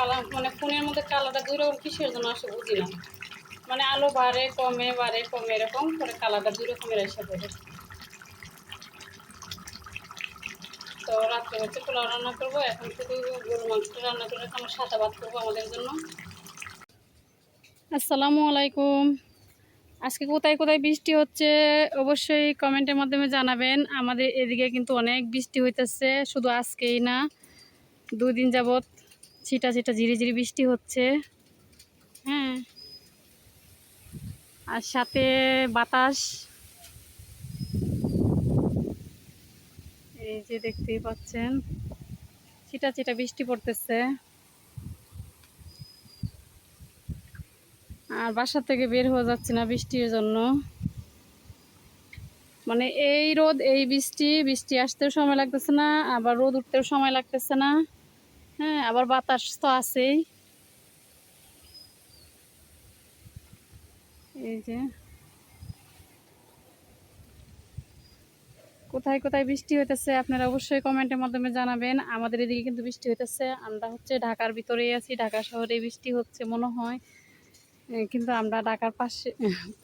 Colour মানে ফোনের মধ্যে কালারটা দুই রকম কিসের জন্য আসে বুঝি না মানে আলো বাড়ে, কমে বাড়ে, কমে এরকম করে কালারটা দুই রকমের এসে পড়ে তো রাত্রে হচ্ছে পোলাও রান্না করব, এখন শুধু গরু মাংসটা রান্না করে আমার সাদা ভাত করব আমাদের জন্য। আসসালামু আলাইকুম। আজকে কোথায় কোথায় বৃষ্টি হচ্ছে অবশ্যই কমেন্টের মাধ্যমে জানাবেন। আমাদের এদিকে কিন্তু অনেক বৃষ্টি হইতেছে, শুধু আজকেই না, দুই দিন যাবৎ ছিটা ছিটা ঝিরি ঝিরি বৃষ্টি হচ্ছে। হ্যাঁ আর সাথে বাতাস। এই যে দেখতেই পাচ্ছেন, ছিটা ছিটা বৃষ্টি পড়তেছে। আর বাসা থেকে বের হয়ে যাচ্ছে না বৃষ্টির জন্য। মানে এই রোদ, এই বৃষ্টি বৃষ্টি আসতেও সময় লাগতেছে না, আবার রোদ উঠতেও সময় লাগতেছে না। হ্যাঁ আবার বাতাস তো আছেই। এই যে। কোথায় কোথায় বৃষ্টি হইতেছে আপনারা অবশ্যই কমেন্টের মাধ্যমে জানাবেন। আমাদের এদিকে কিন্তু বৃষ্টি হইতেছে। আমরা হচ্ছে ঢাকার ভিতরেই আছি, ঢাকা শহরে বৃষ্টি হচ্ছে মনে হয়। কিন্তু আমরা ঢাকার পাশে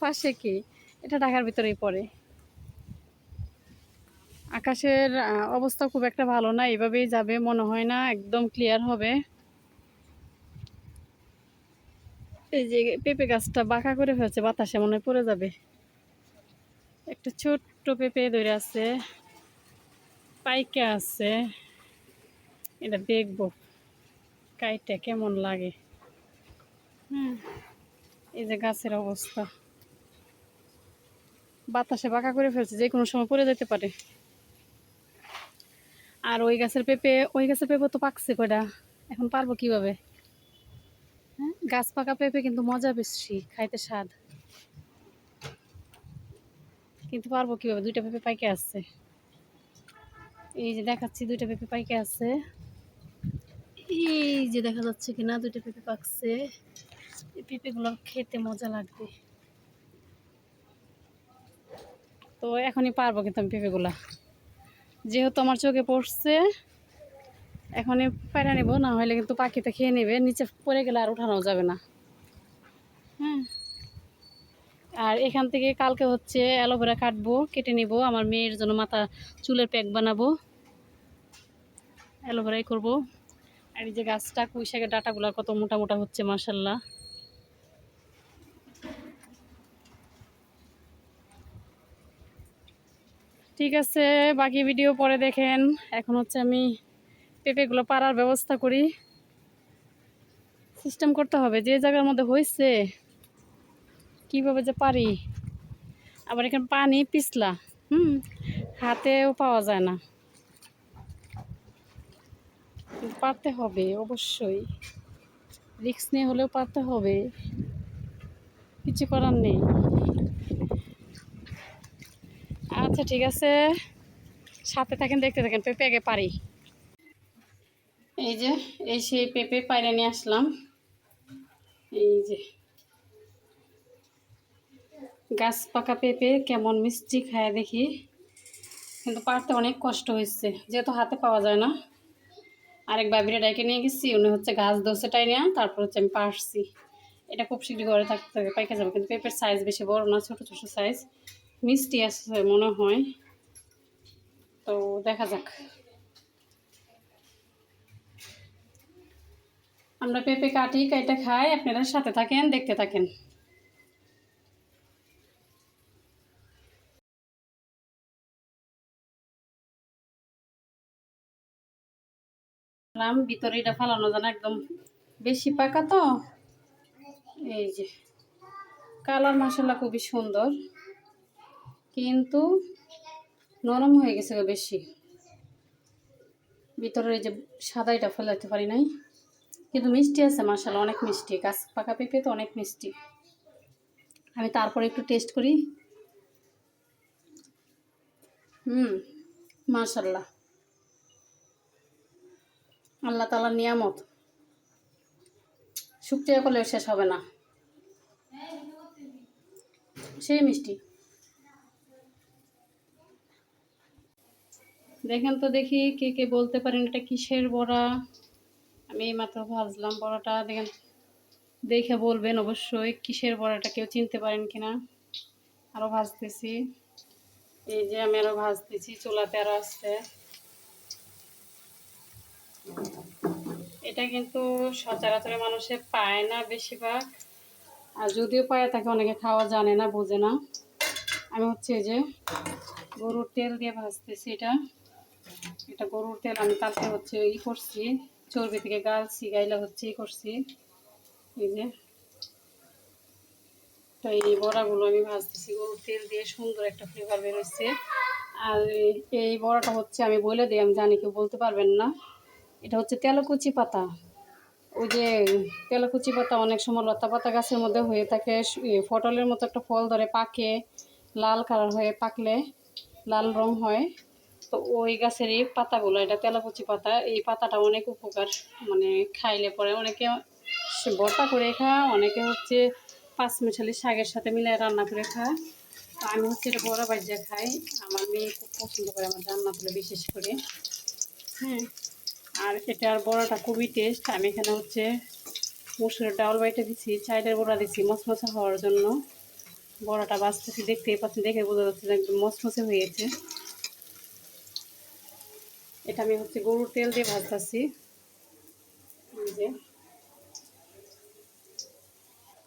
পাশে কি? এটা ঢাকার ভিতরেই পড়ে। আকাশের অবস্থা খুব একটা ভালো না, এভাবেই যাবে, মনে হয় না একদম ক্লিয়ার হবে। এই যে পেঁপে গাছটা বাঁকা করে ফেলছে, বাতাসে মনে হয় পড়ে যাবে। একটা ছোট্ট পেঁপে ধরে আছে, পাইকা আছে। এটা দেখব, কাইটা কেমন লাগে। হুম, এই যে গাছের অবস্থা। বাতাসে বাঁকা করে ফেলছে, যে কোনো সময় পড়ে যেতে পারে। আর ওই গাছের পেঁপে, ওই গাছের পেঁপে তো পাকছে কয়টা? এখন পারব কীভাবে? হ্যাঁ গাছ পাকা পেঁপে কিন্তু মজা বেশি, খাইতে স্বাদ। কিন্তু পারব কীভাবে? দুইটা পেঁপে পাইকে আসছে। এই যে দেখাচ্ছি, দুইটা পেঁপে পাইকে আছে এই যে দেখা যাচ্ছে কিনা, দুইটা পেঁপে পাকছে। এই পেঁপেগুলো খেতে মজা লাগবে। তো এখনই পারব কিন্তু আমি পেঁপেগুলা। যেহেতু আমার চোখে পড়ছে, এখনই পায়রা নেব, না হলে কিন্তু পাখিতে খেয়ে নেবে। নিচে পড়ে গেলে আর উঠানো যাবে না। হ্যাঁ। আর এখান থেকে কালকে হচ্ছে অ্যালোভেরা কাটবো, কেটে নিব। আমার মেয়ের জন্য মাথা চুলের প্যাক বানাবো। অ্যালোভেরাই করব। আর এই যে গাছটা কুই শাকের ডাটাগুলো কত মোটা মোটা হচ্ছে মাসাল্লাহ ঠিক আছে, বাকি ভিডিও পরে দেখেন। এখন হচ্ছে আমি পেঁপেগুলো পাড়ার ব্যবস্থা করি। সিস্টেম করতে হবে, যে জায়গার মধ্যে হয়েছে কীভাবে যে পারি। আবার এখানে পানি পিছলা, হুম, হাতেও পাওয়া যায় না। পারতে হবে, অবশ্যই। রিক্স নিয়ে হলেও পারতে হবে। কিছু করার নেই। আচ্ছা ঠিক আছে। সাথে থাকেন, দেখতে থাকেন, পেঁপে আগে পারি। এই যে, এই সেই পেঁপে পাইরে নিয়ে আসলাম। এই যে। গাছ পাকা পেঁপে, কেমন মিষ্টি খায় দেখি। কিন্তু পারতে অনেক কষ্ট হয়েছে, যেহেতু হাতে পাওয়া যায় না। আরেক বাবিরা ডাইকে নিয়ে গেছি, উনি হচ্ছে গাছ দোষে টাই নেওয়া তারপর হচ্ছে আমি পারছি। এটা খুব শীঘ্রই ঘরে থাকতে পাইকে যাবে। কিন্তু পেঁপের সাইজ বেশি বড় না, ছোটো ছোটো সাইজ মিষ্টি আছে মনে হয়। তো দেখা যাক। আমরা পেঁপে কাটি কাইটা খাই, আপনারা সাথে থাকেন, দেখতে থাকেন। ভিতরে এটা ফালানো যায় না একদম বেশি পাকা তো। এই যে, কালার মশলা খুবই সুন্দর। কিন্তু নরম হয়ে গেছে বেশি। ভিতরে এই যে সাদাইটা ফেলাতে পারি নাই। কিন্তু মিষ্টি আছে মাসালা অনেক মিষ্টি। গাছ পাকা পেঁপে তো অনেক মিষ্টি। আমি তারপরে একটু টেস্ট করি। হুম মাশাল্লাহ আল্লাহ তালার নিয়ামত। শুক্রিয়া করলেও শেষ হবে না। সেই মিষ্টি। দেখেন তো দেখি কে কে বলতে পারেন এটা কিসের বড়া? আমি এই মাত্র ভাজলাম বড়াটা, দেখেন। দেখে বলবেন অবশ্যই কিসের বড়াটা, কেউ চিনতে পারেন কিনা? আরও ভাজতেছি। এই যে আমি আরও ভাজতেছি, চুলাতে আরও আসছে এটা কিন্তু সচরাচর মানুষে পায় না বেশিরভাগ। আর যদিও পায়, তাকে অনেকে খাওয়া জানে না, বোঝে না। আমি হচ্ছে যে গরুর তেল দিয়ে ভাজতেছি এটা। এটা গরুর তেল আমি কালকে হচ্ছে ই করছি, চর্বি থেকে গালছি, গাইলা হচ্ছে ই করছি। এই যে। তো এই বড়াগুলো আমি ভাজতেছি, গরুর তেল দিয়ে সুন্দর একটা ফ্লেভার বেরোচ্ছে আর এই- বড়াটা হচ্ছে আমি বলে দিই, আমি জানি কেউ বলতে পারবেন না। এটা হচ্ছে তেলকুচি পাতা। ওই যে তেলকুচি পাতা অনেক সময় লতা পাতা গাছের মধ্যে হয়ে থাকে পটলের মতো একটা ফল ধরে পাকে, লাল কালার হয়ে পাকলে লাল রং হয়। তো ওই গাছের এই পাতাগুলো এটা তেলাকুচি পাতা, এই পাতাটা অনেক উপকার মানে খাইলে পরে অনেকে ভর্তা করে খায়, অনেকে হচ্ছে পাঁচ মিশালি শাকের সাথে মিলে রান্না করে খায়। তো আমি হচ্ছে এটা বড়া বাজিয়ে খাই আমার মেয়ে খুব পছন্দ করে আমার রান্না করে বিশেষ করে। হ্যাঁ আর এটার বড়াটা খুবই টেস্ট আমি এখানে হচ্ছে মসুরের ডাউল বাইটা দিচ্ছি চাইলের বড়া দিচ্ছি মশমশা হওয়ার জন্য। বড়াটা বাঁচতেছি, দেখতেই পাচ্ছেন, দেখে বোঝা যাচ্ছে একদম মশমশে হয়েছে এটা আমি হচ্ছে গরুর তেল দিয়ে ভাজতেছি। যে।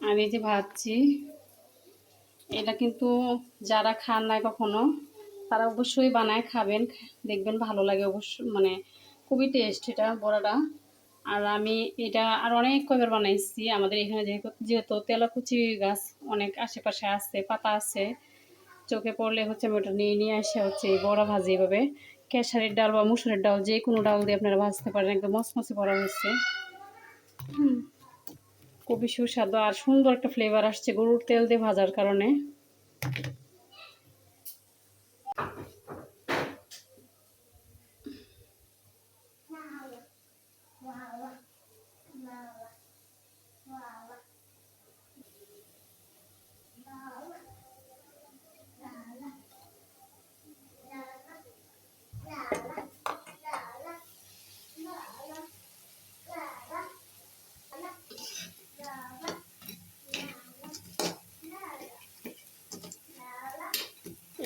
আর এই যে ভাজছি। এটা কিন্তু যারা খান নাই কখনো, তারা অবশ্যই বানায়, খাবেন, দেখবেন ভালো লাগে অবশ্য মানে খুবই টেস্ট এটা বড়াটা। আর আমি এটা আর অনেক কয়বার বানাইছি, আমাদের এখানে যেহেতু যেহেতু তেলাকুচি গাছ অনেক আশেপাশে আছে, পাতা আছে, চোখে পড়লে হচ্ছে আমি ওটা নিয়ে নিয়ে আসে হচ্ছে বড়া ভাজি এভাবে। খেসারির ডাল বা মুসুরের ডাল যে কোনো ডাল দিয়ে আপনারা ভাজতে পারেন। একদম মসমসে ভরা হয়েছে। হুম। খুবই সুস্বাদু আর সুন্দর একটা ফ্লেভার আসছে গরুর তেল দিয়ে ভাজার কারণে।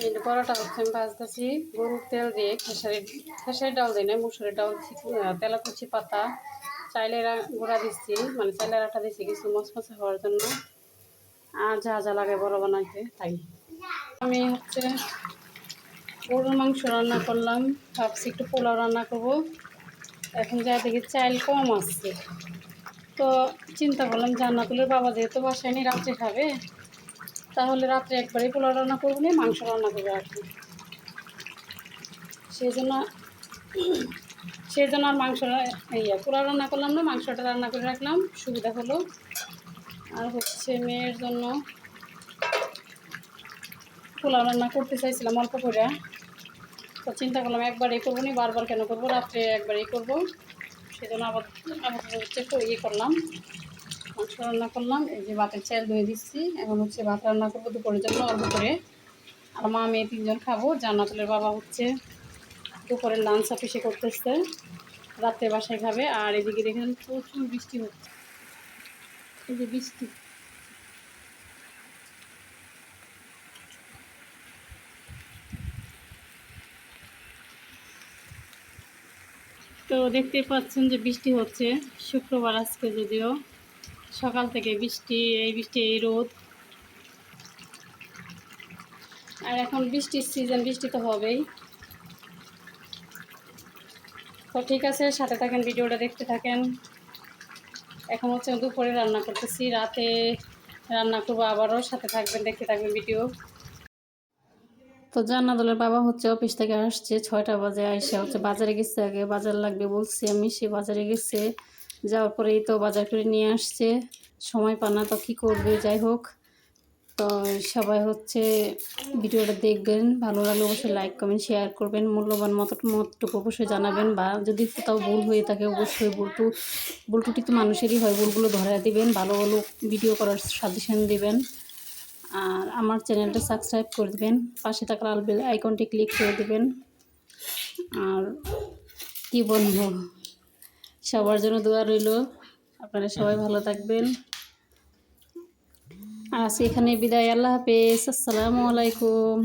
এই বড়াটা হচ্ছে, আমি ভাজতেছি। গরুর তেল দিয়ে খেসারি খেসারি ডাল দিই না মুসুরের ডাল তেলাকুচি পাতা। চাইলের গুঁড়া দিচ্ছি মানে চাইলের আটা দিচ্ছি কিছু মশমশা হওয়ার জন্য। আর যা যা লাগে বড় বানাইতে, তাই। আমি হচ্ছে গরুর মাংস রান্না করলাম, ভাবছি একটু পোলাও রান্না করব। এখন যা দেখি চাইল কম আসছে তো চিন্তা করলাম জান্নাতুলের বাবা যেহেতু বাসায় নি রাত্রে খাবে তাহলে রাত্রে একবারেই পোলাও রান্না করব না মাংস রান্না করব আর কি। সেই জন্য সেই জন্য আর মাংস ইয়া, পোলাও রান্না করলাম না, মাংসটা রান্না করে রাখলাম, সুবিধা হলো। আর হচ্ছে মেয়ের জন্য পোলাও রান্না করতে চাইছিলাম অল্প করে। তো চিন্তা করলাম একবারই করব না, বারবার কেন করব? রাত্রে একবারই করব। সেই জন্য আবার আবার হচ্ছে ইয়ে করলাম। মাংস রান্না করলাম, এই যে ভাতের চাল ধুয়ে দিচ্ছি। এখন হচ্ছে ভাত রান্না করব দুপুরের জন্য অল্প করে। আর মা, মেয়ে তিনজন খাব। জান্নাতুলের বাবা হচ্ছে দুপুরের লাঞ্চ অফিসে করতেছে। রাত্রে বাসায় খাবে। আর এদিকে দেখেন প্রচুর বৃষ্টি হচ্ছে। এই যে বৃষ্টি। তো দেখতে পাচ্ছেন যে বৃষ্টি হচ্ছে। শুক্রবার আজকে যদিও। সকাল থেকে বৃষ্টি, এই বৃষ্টি, এই রোদ। আর এখন বৃষ্টির সিজন বৃষ্টি তো হবেই। তো ঠিক আছে, সাথে থাকেন, ভিডিওটা দেখতে থাকেন। এখন হচ্ছে দুপুরে রান্না করতেছি, রাতে রান্না করব আবারও, সাথে থাকবেন, দেখতে থাকবেন ভিডিও। তো জান্নাতুলের বাবা হচ্ছে অফিস থেকে আসছে, ছয়টা বাজে আইসা হচ্ছে বাজারে গেছে আগে, বাজার লাগবে বলছি আমি, সে বাজারে গেছে। যাওয়ার পরেই তো বাজার করে নিয়ে আসছে। সময় পানা তো কী করবে? যাই হোক, তো সবাই হচ্ছে ভিডিওটা দেখবেন, ভালো লাগলে অবশ্যই লাইক কমেন্ট শেয়ার করবেন, মূল্যবান মত মতটুকু অবশ্যই জানাবেন বা যদি কোথাও ভুল হয়ে থাকে অবশ্যই ভুলটু ভুল ত্রুটি তো মানুষেরই হয় ভুলগুলো ধরা দিবেন, ভালো ভালো ভিডিও করার সাজেশন দিবেন। আর আমার চ্যানেলটা সাবস্ক্রাইব করে দেবেন, পাশে থাকা লাল বেল আইকনটি ক্লিক করে দেবেন। আর কি বলব? সবার জন্য দোয়া রইল। আপনারা সবাই ভালো থাকবেন। আজ এখানে বিদায়। আল্লাহ হাফেজ। আসসালামু আলাইকুম।